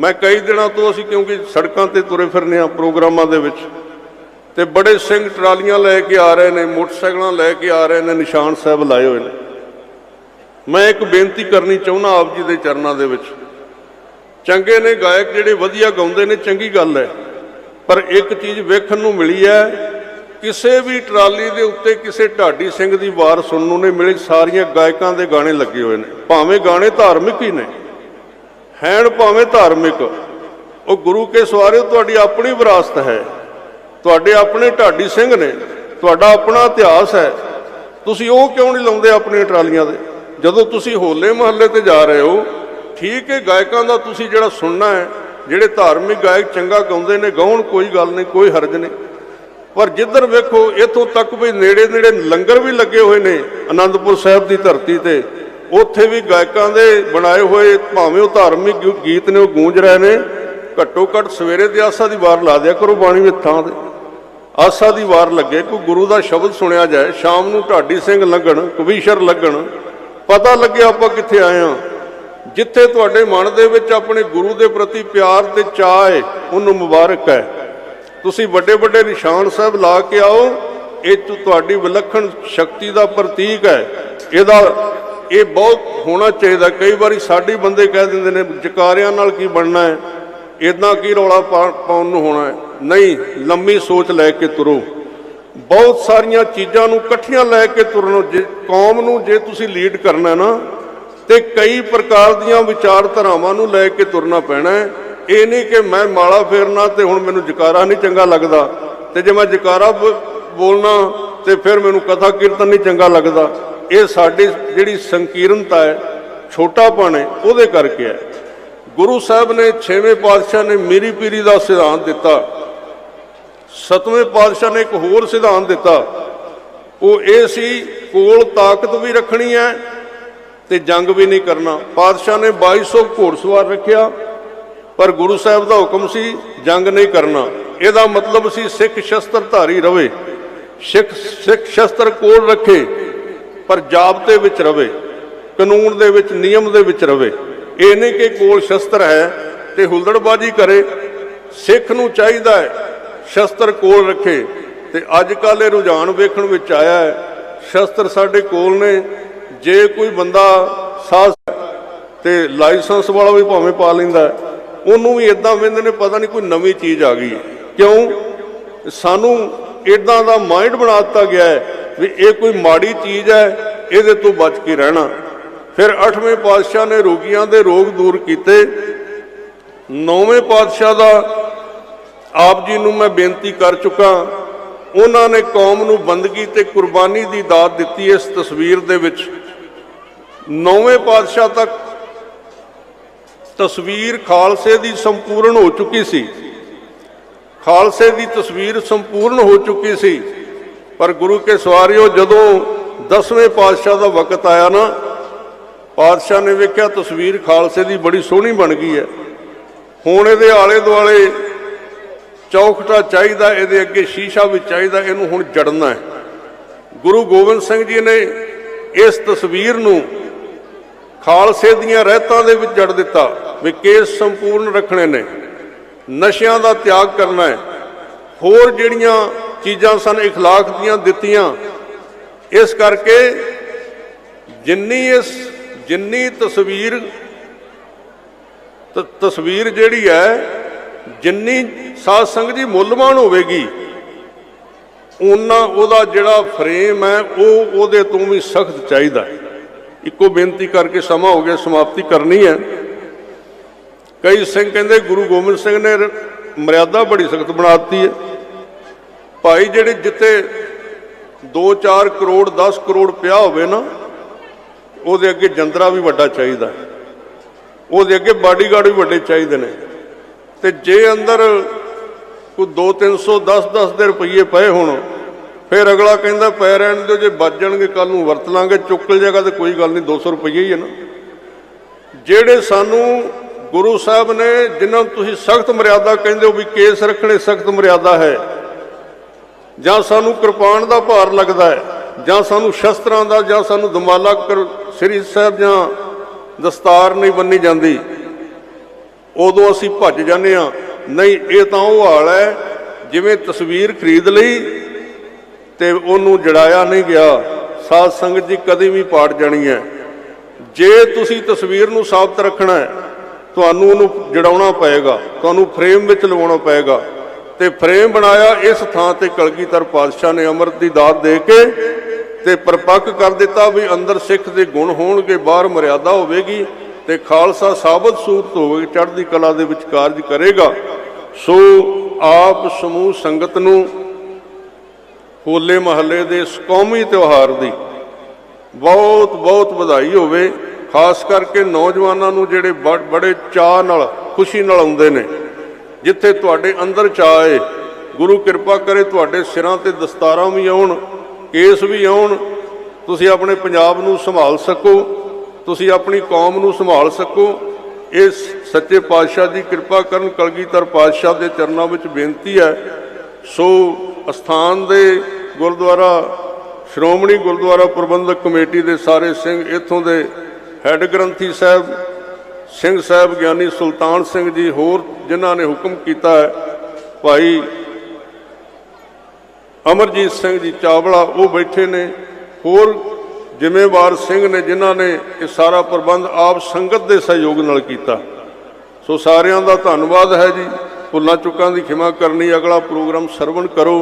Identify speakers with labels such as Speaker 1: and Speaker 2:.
Speaker 1: ਮੈਂ ਕਈ ਦਿਨਾਂ ਤੋਂ ਅਸੀਂ ਕਿਉਂਕਿ ਸੜਕਾਂ ਤੇ ਤੁਰੇ ਫਿਰਨੇ ਆ ਪ੍ਰੋਗਰਾਮਾਂ ਦੇ ਵਿੱਚ ਤੇ ਬੜੇ ਸਿੰਘ ਟਰਾਲੀਆਂ ਲੈ ਕੇ ਆ ਰਹੇ ਨੇ, ਮੋਟਰਸਾਈਕਲਾਂ ਲੈ ਕੇ ਆ ਰਹੇ ਨੇ, ਨਿਸ਼ਾਨ ਸਾਹਿਬ ਲਾਏ ਹੋਏ ਨੇ। ਮੈਂ ਇੱਕ ਬੇਨਤੀ ਕਰਨੀ ਚਾਹੁੰਦਾ ਆਪ ਜੀ ਦੇ ਚਰਨਾਂ ਦੇ ਵਿੱਚ। ਚੰਗੇ ਨੇ ਗਾਇਕ ਜਿਹੜੇ ਵਧੀਆ ਗਾਉਂਦੇ ਨੇ, ਚੰਗੀ ਗੱਲ ਹੈ। ਪਰ ਇੱਕ ਚੀਜ਼ ਵੇਖਣ ਨੂੰ ਮਿਲੀ ਹੈ, ਕਿਸੇ ਵੀ ਟਰਾਲੀ ਦੇ ਉੱਤੇ ਕਿਸੇ ਢਾਡੀ ਸਿੰਘ ਦੀ ਵਾਰ ਸੁਣਨ ਨੂੰ ਨਹੀਂ ਮਿਲੀ, ਸਾਰੀਆਂ ਗਾਇਕਾਂ ਦੇ ਗਾਣੇ ਲੱਗੇ ਹੋਏ ਨੇ। ਭਾਵੇਂ ਗਾਣੇ ਧਾਰਮਿਕ ਹੀ ਨੇ। ਹੈਣ ਭਾਵੇਂ ਧਾਰਮਿਕ, ਉਹ ਗੁਰੂ ਕੇ ਸਵਾਰੇ ਤੁਹਾਡੀ ਆਪਣੀ ਵਿਰਾਸਤ ਹੈ। ਤੁਹਾਡੇ ਆਪਣੇ ਢਾਡੀ ਸਿੰਘ ਨੇ, ਤੁਹਾਡਾ ਆਪਣਾ ਇਤਿਹਾਸ ਹੈ। ਤੁਸੀਂ ਉਹ ਕਿਉਂ ਨਹੀਂ ਲਾਉਂਦੇ ਆਪਣੀਆਂ ਟਰਾਲੀਆਂ ਦੇ? ਜਦੋਂ ਤੁਸੀਂ ਹੋਲੇ ਮਹੱਲੇ ਤੇ ਜਾ ਰਹੇ ਹੋ, ਠੀਕ ਹੈ, ਗਾਇਕਾਂ ਦਾ ਤੁਸੀਂ ਜਿਹੜਾ ਸੁਣਨਾ ਹੈ, ਜਿਹੜੇ ਧਾਰਮਿਕ ਗਾਇਕ ਚੰਗਾ ਗਾਉਂਦੇ ਨੇ, ਗਾਉਣ ਕੋਈ ਗੱਲ ਨਹੀਂ, ਕੋਈ ਹਰਜ ਨਹੀਂ। ਪਰ ਜਿੱਧਰ ਵੇਖੋ, ਇਥੋਂ ਤੱਕ ਵੀ ਨੇੜੇ ਨੇੜੇ ਲੰਗਰ ਵੀ ਲੱਗੇ ਹੋਏ ਨੇ ਆਨੰਦਪੁਰ ਸਾਹਿਬ ਦੀ ਧਰਤੀ ਤੇ। ਉੱਥੇ ਵੀ ਗਾਇਕਾਂ ਦੇ ਬਣਾਏ ਹੋਏ ਭਾਵੇਂ ਉਹ ਧਾਰਮਿਕ ਗੀਤ ਨੇ, ਉਹ ਗੂੰਜ ਰਹੇ ਨੇ, ਘੱਟੋ ਘੱਟ ਸਵੇਰੇ ਦੀ ਆਸਾ ਦੀ ਵਾਰ ਲਾ ਦਿਆ ਕਰੋ ਬਾਣੀ ਵਿੱਚ ਥਾਂ ਤੇ। ਆਸਾ ਦੀ ਵਾਰ ਲੱਗੇ, ਕੋਈ ਗੁਰੂ ਦਾ ਸ਼ਬਦ ਸੁਣਿਆ ਜਾਏ, ਸ਼ਾਮ ਨੂੰ ਢਾਡੀ ਸਿੰਘ ਲੱਗਣ ਕਵੀਸ਼ਰ ਲੱਗਣ ਪਤਾ ਲੱਗੇ ਆਪਾਂ ਕਿੱਥੇ ਆਏ ਆ। ਜਿੱਥੇ ਤੁਹਾਡੇ ਮਨ ਦੇ ਵਿੱਚ ਆਪਣੇ ਗੁਰੂ ਦੇ ਪ੍ਰਤੀ ਪਿਆਰ ਤੇ ਚਾਹ ਹੈ ਉਹਨੂੰ ਮੁਬਾਰਕ ਹੈ। ਤੁਸੀਂ ਵੱਡੇ ਵੱਡੇ ਨਿਸ਼ਾਨ ਸਾਹਿਬ ਲਾ ਕੇ ਆਓ, ਇਹ ਤੁ- ਤੁਹਾਡੀ ਵਿਲੱਖਣ ਸ਼ਕਤੀ ਦਾ ਪ੍ਰਤੀਕ ਹੈ। ਇਹਦਾ ਇਹ ਬਹੁਤ ਹੋਣਾ ਚਾਹੀਦਾ। ਕਈ ਵਾਰੀ ਸਾਡੇ ਬੰਦੇ ਕਹਿ ਦਿੰਦੇ ਨੇ, ਜਕਾਰਿਆਂ ਨਾਲ ਕੀ ਬਣਨਾ ਹੈ? ਇਦਾਂ ਕੀ ਰੌਲਾ ਪਾ- ਪਾਉਣ ਨੂੰ ਹੋਣਾ ਹੈ? ਨਹੀਂ, ਲੰਮੀ ਸੋਚ ਲੈ ਕੇ ਤੁਰੋ। ਬਹੁਤ ਸਾਰੀਆਂ ਚੀਜ਼ਾਂ ਨੂੰ ਇਕੱਠੀਆਂ ਲੈ ਕੇ ਤੁਰਨੋ, ਜੇ ਕੌਮ ਨੂੰ ਜੇ ਤੁਸੀਂ ਲੀਡ ਕਰਨਾ ਨਾ, ਤੇ ਕਈ ਪ੍ਰਕਾਰ ਦੀਆਂ ਵਿਚਾਰਧਾਰਾਵਾਂ ਨੂੰ ਲੈ ਕੇ ਤੁਰਨਾ ਪੈਣਾ ਹੈ। ਇਹ ਨਹੀਂ ਕਿ ਮੈਂ ਮਾਲਾ ਫੇਰਨਾ ਤੇ ਹੁਣ ਮੈਨੂੰ ਜਕਾਰਾ ਨਹੀਂ ਚੰਗਾ ਲੱਗਦਾ ਤੇ ਜੇ ਮੈਂ ਜਕਾਰਾ ਬ- ਬੋਲਣਾ ਤੇ ਫਿਰ ਮੈਨੂੰ ਕਥਾ ਕੀਰਤਨ ਨਹੀਂ ਚੰਗਾ ਲੱਗਦਾ। ਇਹ ਸਾਡੀ ਜਿਹੜੀ ਸੰਕੀਰਨਤਾ ਹੈ, ਛੋਟਾਪਣ ਹੈ, ਉਹਦੇ ਕਰਕੇ ਹੈ। ਗੁਰੂ ਸਾਹਿਬ ਨੇ 6ਵੇਂ ਪਾਤਸ਼ਾਹ ਨੇ ਮੀਰੀ ਪੀਰੀ ਦਾ ਸਿਧਾਂਤ ਦਿੱਤਾ। ਸਤਵੇਂ ਪਾਤਸ਼ਾਹ ਨੇ ਇੱਕ ਹੋਰ ਸਿਧਾਂਤ ਦਿੱਤਾ। ਉਹ ਇਹ ਸੀ, ਕੋਲ ਤਾਕਤ ਵੀ ਰੱਖਣੀ ਹੈ ਤੇ ਜੰਗ ਵੀ ਨਹੀਂ ਕਰਨਾ। ਪਾਤਸ਼ਾਹ ਨੇ 2200 ਘੋੜਸਵਾਰ ਰੱਖਿਆ, ਪਰ ਗੁਰੂ ਸਾਹਿਬ ਦਾ ਹੁਕਮ ਸੀ ਜੰਗ ਨਹੀਂ ਕਰਨਾ। ਇਹਦਾ ਮਤਲਬ ਸੀ ਸਿੱਖ ਸ਼ਸਤਰਧਾਰੀ ਰਵੇ। ਸਿੱਖ ਸਿੱਖ ਸ਼ਸਤਰ ਕੋਲ ਰੱਖੇ। ਪਰ ਜਾਬਤੇ ਵਿੱਚ ਰਵੇ, ਕਾਨੂੰਨ ਦੇ ਵਿੱਚ, ਨਿਯਮ ਦੇ ਵਿੱਚ ਰਵੇ। ਇਹ ਨਹੀਂ ਕਿ ਕੋਲ ਸ਼ਸਤਰ ਹੈ ਤੇ ਹੁਲੜਬਾਜ਼ੀ ਕਰੇ। ਸਿੱਖ ਨੂੰ ਚਾਹੀਦਾ ਹੈ ਸ਼ਸਤਰ ਕੋਲ ਰੱਖੇ। ਤੇ ਅੱਜ ਕੱਲ੍ਹ ਇਹ ਰੁਝਾਨ ਵੇਖਣ ਵਿੱਚ ਆਇਆ ਹੈ, ਸ਼ਸਤਰ ਸਾਡੇ ਕੋਲ ਨੇ। ਜੇ ਕੋਈ ਬੰਦਾ ਸਾਹ ਤੇ ਲਾਇਸੈਂਸ ਵਾਲਾ ਵੀ ਭਾਵੇਂ ਪਾ ਲੈਂਦਾ ਉਹਨੂੰ ਵੀ ਇਦਾਂ ਵੇਂਦੇ ਨੇ, ਪਤਾ ਨਹੀਂ ਕੋਈ ਨਵੀਂ ਚੀਜ਼ ਆ ਗਈ। ਕਿਉਂ? ਸਾਨੂੰ ਇਦਾਂ ਦਾ ਮਾਈਂਡ ਬਣਾ ਦਿੱਤਾ ਗਿਆ ਹੈ ਵੀ ਇਹ ਕੋਈ ਮਾੜੀ ਚੀਜ਼ ਹੈ, ਇਹਦੇ ਤੋਂ ਬਚ ਕੇ ਰਹਿਣਾ। ਫਿਰ 8ਵੇਂ ਪਾਤਸ਼ਾਹ ਨੇ ਰੋਗੀਆਂ ਦੇ ਰੋਗ ਦੂਰ ਕੀਤੇ। 9ਵੇਂ ਪਾਤਸ਼ਾਹ ਦਾ ਆਪ ਜੀ ਨੂੰ ਮੈਂ ਬੇਨਤੀ ਕਰ ਚੁੱਕਾ, ਉਹਨਾਂ ਨੇ ਕੌਮ ਨੂੰ ਬੰਦਗੀ ਤੇ ਕੁਰਬਾਨੀ ਦੀ ਦਾਤ ਦਿੱਤੀ ਇਸ ਤਸਵੀਰ ਦੇ ਵਿੱਚ। ਨੌਵੇਂ ਪਾਤਸ਼ਾਹ ਤੱਕ ਤਸਵੀਰ ਖਾਲਸੇ ਦੀ ਸੰਪੂਰਨ ਹੋ ਚੁੱਕੀ ਸੀ। ਖਾਲਸੇ ਦੀ ਤਸਵੀਰ ਸੰਪੂਰਨ ਹੋ ਚੁੱਕੀ ਸੀ। ਪਰ ਗੁਰੂ ਕੇ ਸਵਾਰਿਓ, ਜਦੋਂ 10ਵੇਂ ਪਾਤਸ਼ਾਹ ਦਾ ਵਕਤ ਆਇਆ ਨਾ, ਪਾਤਸ਼ਾਹ ਨੇ ਵੇਖਿਆ ਤਸਵੀਰ ਖਾਲਸੇ ਦੀ ਬੜੀ ਸੋਹਣੀ ਬਣ ਗਈ ਹੈ। ਹੁਣ ਇਹਦੇ ਆਲੇ ਦੁਆਲੇ ਚੌਖਟਾ ਚਾਹੀਦਾ, ਇਹਦੇ ਅੱਗੇ ਸ਼ੀਸ਼ਾ ਵੀ ਚਾਹੀਦਾ, ਇਹਨੂੰ ਹੁਣ ਜੜਨਾ ਹੈ। ਗੁਰੂ ਗੋਬਿੰਦ ਸਿੰਘ ਜੀ ਨੇ ਇਸ ਤਸਵੀਰ ਨੂੰ ਖਾਲਸੇ ਦੀਆਂ ਰਹਿਤਾਂ ਦੇ ਵਿੱਚ ਜੜ ਦਿੱਤਾ ਵੀ ਕੇਸ ਸੰਪੂਰਨ ਰੱਖਣੇ ਨੇ, ਨਸ਼ਿਆਂ ਦਾ ਤਿਆਗ ਕਰਨਾ ਹੈ। ਹੋਰ ਜਿਹੜੀਆਂ ਚੀਜ਼ਾਂ ਸਨ اخلاق ਦੀਆਂ ਦਿੱਤੀਆਂ ਇਸ ਕਰਕੇ ਜਿੰਨੀ ਇਸ ਜਿੰਨੀ ਤਸਵੀਰ ਤ- ਤਸਵੀਰ ਜਿਹੜੀ ਹੈ ਜਿੰਨੀ ਸਾਧ ਸੰਗਤ ਦੀ ਮੁੱਲਮਾਨ ਹੋਵੇਗੀ ਉਹਨਾਂ ਉਹਦਾ ਜਿਹੜਾ ਫਰੇਮ ਹੈ ਉਹ ਉਹਦੇ ਤੋਂ ਵੀ ਸਖਤ ਚਾਹੀਦਾ ਹੈ ਇੱਕੋ ਬੇਨਤੀ ਕਰਕੇ ਸਮਾਂ ਹੋ ਗਿਆ ਸਮਾਪਤੀ ਕਰਨੀ ਹੈ ਕਈ ਸਿੰਘ ਕਹਿੰਦੇ ਗੁਰੂ ਗੋਬਿੰਦ ਸਿੰਘ ਨੇ ਰ- ਮਰਿਆਦਾ ਬੜੀ ਸਖਤ ਬਣਾਤੀ ਹੈ ਭਾਈ ਜਿਹੜੇ ਜਿੱਥੇ 2-4 ਕਰੋੜ 10 ਕਰੋੜ ਪਿਆ ਹੋਵੇ ਨਾ, ਉਹਦੇ ਅੱਗੇ ਜੰਦਰਾ ਵੀ ਵੱਡਾ ਚਾਹੀਦਾ। ਉਹਦੇ ਅੱਗੇ ਬਾਡੀਗਾਰਡ ਵੀ ਵੱਡੇ ਚਾਹੀਦੇ ਨੇ। ਤੇ ਜੇ ਅੰਦਰ ਕੋਈ 2 300 10 10 ਦੇ ਰੁਪਏ ਪਏ ਹੋਣ, ਫਿਰ ਅਗਲਾ ਕਹਿੰਦਾ ਪੈ ਰਹਿਣ ਦਿਓ, ਜੇ ਬਚ ਜਾਣਗੇ ਕੱਲ ਨੂੰ ਵਰਤ ਲਾਂਗੇ ਚੁੱਕਲ ਜਾਏਗਾ ਤੇ ਕੋਈ ਗੱਲ ਨਹੀਂ 200 ਰੁਪਏ ਹੀ ਹੈ ਨਾ। ਜਿਹੜੇ ਸਾਨੂੰ ਗੁਰੂ ਸਾਹਿਬ ਨੇ, ਜਿਨ੍ਹਾਂ ਨੂੰ ਤੁਸੀਂ ਸਖਤ ਮਰਿਆਦਾ ਕਹਿੰਦੇ ਹੋ ਵੀ ਕੇਸ ਰੱਖਣੇ ਸਖਤ ਮਰਿਆਦਾ ਹੈ ਜਾਂ ਸਾਨੂੰ ਕਿਰਪਾਨ ਦਾ ਭਾਰ ਲੱਗਦਾ ਹੈ, ਜਾਂ ਸਾਨੂੰ ਸ਼ਸਤਰਾਂ ਦਾ, ਜਾਂ ਸਾਨੂੰ ਦਮਾਲਾ ਕਰ, ਸ੍ਰੀ ਸਾਹਿਬ ਜਾਂ ਦਸਤਾਰ ਨਹੀਂ ਬੰਨੀ ਜਾਂਦੀ। ਉਦੋਂ ਅਸੀਂ ਭੱਜ ਜਾਂਦੇ ਆ ਨਹੀਂ, ਇਹ ਤਾਂ ਉਹ ਹਾਲ ਹੈ, ਜਿਵੇਂ ਤਸਵੀਰ ਖਰੀਦ ਲਈ ਤੇ ਉਹਨੂੰ ਜੜਾਇਆ ਨਹੀਂ ਗਿਆ। ਸਾਧ ਸੰਗਤ ਜੀ ਕਦੇ ਵੀ ਪਾੜ ਜਾਣੀ ਹੈ। ਜੇ ਤੁਸੀਂ ਤਸਵੀਰ ਨੂੰ ਸਾਬਤ ਰੱਖਣਾ ਹੈ, ਤੁਹਾਨੂੰ ਉਹਨੂੰ ਜੜਾਉਣਾ ਪਏਗਾ, ਤੁਹਾਨੂੰ ਫਰੇਮ ਵਿੱਚ ਲਵਾਉਣਾ ਪਏਗਾ। ਤੇ ਫਰੇਮ ਬਣਾਇਆ ਇਸ ਥਾਂ ਤੇ ਕਲਗੀਧਰ ਪਾਤਸ਼ਾਹ ਨੇ ਅੰਮ੍ਰਿਤ ਦੀ ਦਾਤ ਦੇ ਕੇ ਤੇ ਪਰਪੱਕ ਕਰ ਦਿੱਤਾ ਵੀ ਅੰਦਰ ਸਿੱਖ ਦੇ ਗੁਣ ਹੋਣਗੇ, ਬਾਹਰ ਮਰਿਆਦਾ ਹੋਵੇਗੀ ਤੇ ਖਾਲਸਾ ਸਾਬਤ ਸੂਰਤ ਹੋਵੇਗੀ, ਚੜ੍ਹਦੀ ਕਲਾ ਦੇ ਵਿੱਚ ਕਾਰਜ ਕਰੇਗਾ। ਸੋ ਆਪ ਸਮੂਹ ਸੰਗਤ ਨੂੰ ਹੋਲੇ ਮਹੱਲੇ ਦੇ ਇਸ ਕੌਮੀ ਤਿਉਹਾਰ ਦੀ ਬਹੁਤ ਬਹੁਤ ਵਧਾਈ ਹੋਵੇ, ਖਾਸ ਕਰਕੇ ਨੌਜਵਾਨਾਂ ਨੂੰ ਜਿਹੜੇ ਬ- ਬੜੇ ਚਾਅ ਨਾਲ, ਖੁਸ਼ੀ ਨਾਲ ਆਉਂਦੇ ਨੇ। ਜਿੱਥੇ ਤੁਹਾਡੇ ਅੰਦਰ ਚਾਅ ਏ ਗੁਰੂ ਕਿਰਪਾ ਕਰੇ ਤੁਹਾਡੇ ਸਿਰਾਂ ਤੇ ਦਸਤਾਰਾਂ ਵੀ ਆਉਣ, ਕੇਸ ਵੀ ਆਉਣ। ਤੁਸੀਂ ਆਪਣੇ ਪੰਜਾਬ ਨੂੰ ਸੰਭਾਲ ਸਕੋ, ਤੁਸੀਂ ਆਪਣੀ ਕੌਮ ਨੂੰ ਸੰਭਾਲ ਸਕੋ। ਇਸ ਸੱਚੇ ਪਾਤਸ਼ਾਹ ਦੀ ਕਿਰਪਾ ਕਰਨ ਕਲਗੀਧਰ ਪਾਤਸ਼ਾਹ ਦੇ ਚਰਨਾਂ ਵਿੱਚ ਬੇਨਤੀ ਹੈ। ਸੋ ਅਸਥਾਨ ਦੇ ਗੁਰਦੁਆਰਾ, ਸ਼੍ਰੋਮਣੀ ਗੁਰਦੁਆਰਾ ਪ੍ਰਬੰਧਕ ਕਮੇਟੀ ਦੇ ਸਾਰੇ ਸਿੰਘ ਇੱਥੋਂ ਦੇ ਹੈੱਡ ਗ੍ਰੰਥੀ ਸਾਹਿਬ ਸਿੰਘ ਸਾਹਿਬ ਗਿਆਨੀ ਸੁਲਤਾਨ ਸਿੰਘ ਜੀ ਹੋਰ ਜਿਨ੍ਹਾਂ ਨੇ ਹੁਕਮ ਕੀਤਾ ਹੈ, ਭਾਈ ਅਮਰਜੀਤ ਸਿੰਘ ਜੀ ਚਾਵਲਾ, ਉਹ ਬੈਠੇ ਨੇ। ਹੋਰ ਜ਼ਿੰਮੇਵਾਰ ਸਿੰਘ ਨੇ ਜਿਨ੍ਹਾਂ ਨੇ ਇਹ ਸਾਰਾ ਪ੍ਰਬੰਧ ਆਪ ਸੰਗਤ ਦੇ ਸਹਿਯੋਗ ਨਾਲ ਕੀਤਾ। ਸੋ ਸਾਰਿਆਂ ਦਾ ਧੰਨਵਾਦ ਹੈ ਜੀ। ਭੁੱਲਾਂ ਚੁੱਕਾਂ ਦੀ ਖਿਮਾ ਕਰਨੀ। ਅਗਲਾ ਪ੍ਰੋਗਰਾਮ ਸਰਵਣ ਕਰੋ।